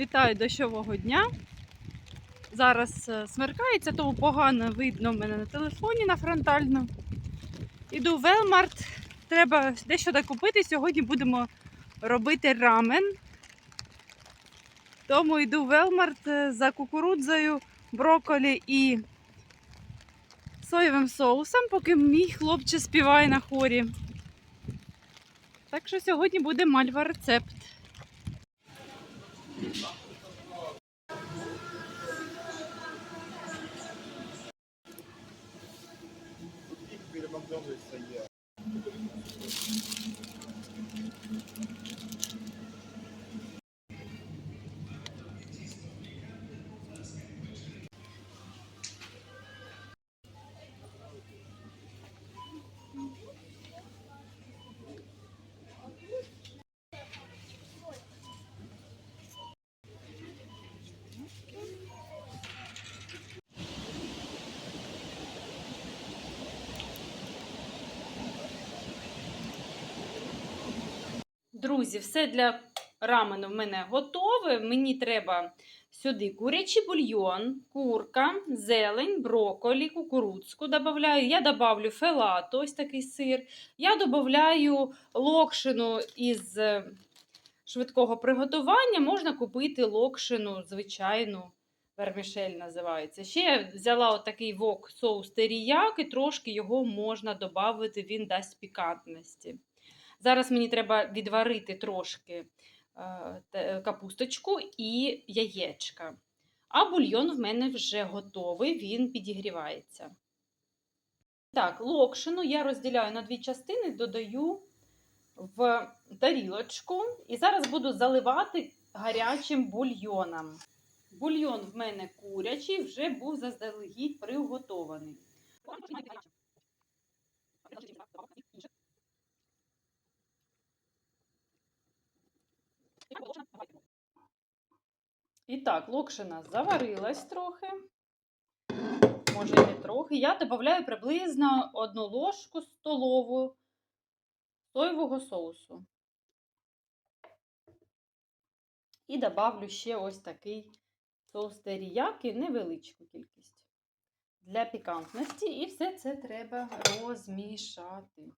Вітаю дощового дня. Зараз е, смеркається, тому погано видно в мене на телефоні на фронтальну. Іду в Велмарт. Треба дещо докупити. Сьогодні будемо робити рамен. Тому йду в Велмарт е, за кукурудзою, брокколі і соєвим соусом, поки мій хлопче співає на хорі. Так що сьогодні буде мальва рецепт. Більше є. Друзі, все для рамену в мене готове. Мені треба сюди курячий бульйон, курка, зелень, брокколі, кукурудзку додаю. Я додавлю фелату, ось такий сир. Я додаю локшину із е, швидкого приготування. Можна купити локшину, звичайну. Вермішель називається. Ще я взяла отакий вок соус теріяк і трошки його можна додати, він дасть пікантності. Зараз мені треба відварити трошки е, капусточку і яєчка. А бульйон в мене вже готовий, він підігрівається. Так, локшину я розділяю на дві частини, додаю в тарілочку і зараз буду заливати гарячим бульйоном. Бульйон в мене курячий, вже був заздалегідь приготований. І так, локшина заварилась трохи. Може, і не трохи. Я додаю приблизно одну ложку столову соєвого соусу. І добавлю ще ось такий соус теріяки, невеличку кількість для пікантності. І все це треба розмішати.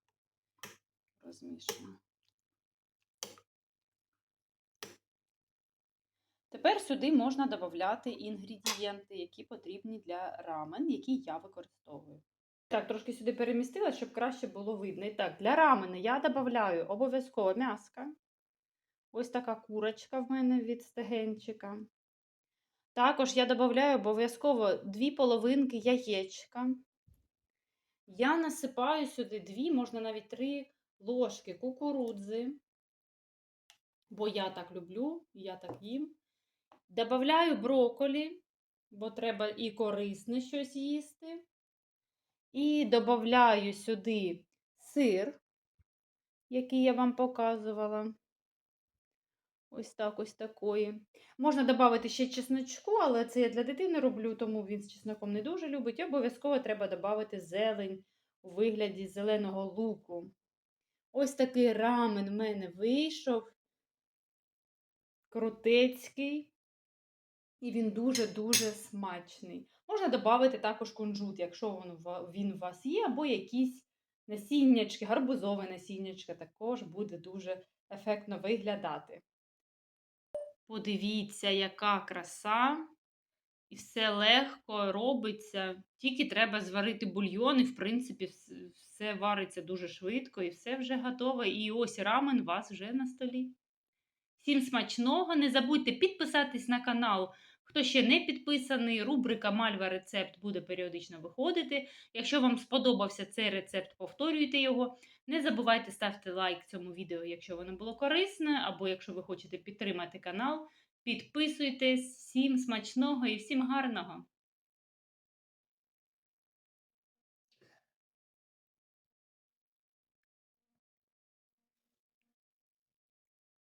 Розмішуємо. Тепер сюди можна додати інгредієнти, які потрібні для рамен, які я використовую. Так, трошки сюди перемістила, щоб краще було видно. І так, для рамени я додаю обов'язково м'яска. Ось така курочка в мене від стегенчика. Також я додаю обов'язково дві половинки яєчка. Я насипаю сюди дві, можна навіть три ложки кукурудзи, бо я так люблю, я так їм. Добавляю брокколі, бо треба і корисне щось їсти. І додаю сюди сир, який я вам показувала. Ось так, ось такої. Можна додати ще чесночку, але це я для дитини роблю, тому він з чесноком не дуже любить. І обов'язково треба додати зелень у вигляді зеленого луку. Ось такий рамен в мене вийшов. Крутецький. І він дуже-дуже смачний. Можна додати також кунжут, якщо він, у вас є, або якісь насіннячки, гарбузове насіннячка також буде дуже ефектно виглядати. Подивіться, яка краса. І все легко робиться. Тільки треба зварити бульйон, і, в принципі, все вариться дуже швидко, і все вже готове. І ось рамен у вас вже на столі. Всім смачного! Не забудьте підписатись на канал. Хто ще не підписаний, рубрика Мальва рецепт буде періодично виходити. Якщо вам сподобався цей рецепт, повторюйте його. Не забувайте ставити лайк цьому відео, якщо воно було корисне, або якщо ви хочете підтримати канал. Підписуйтесь, всім смачного і всім гарного!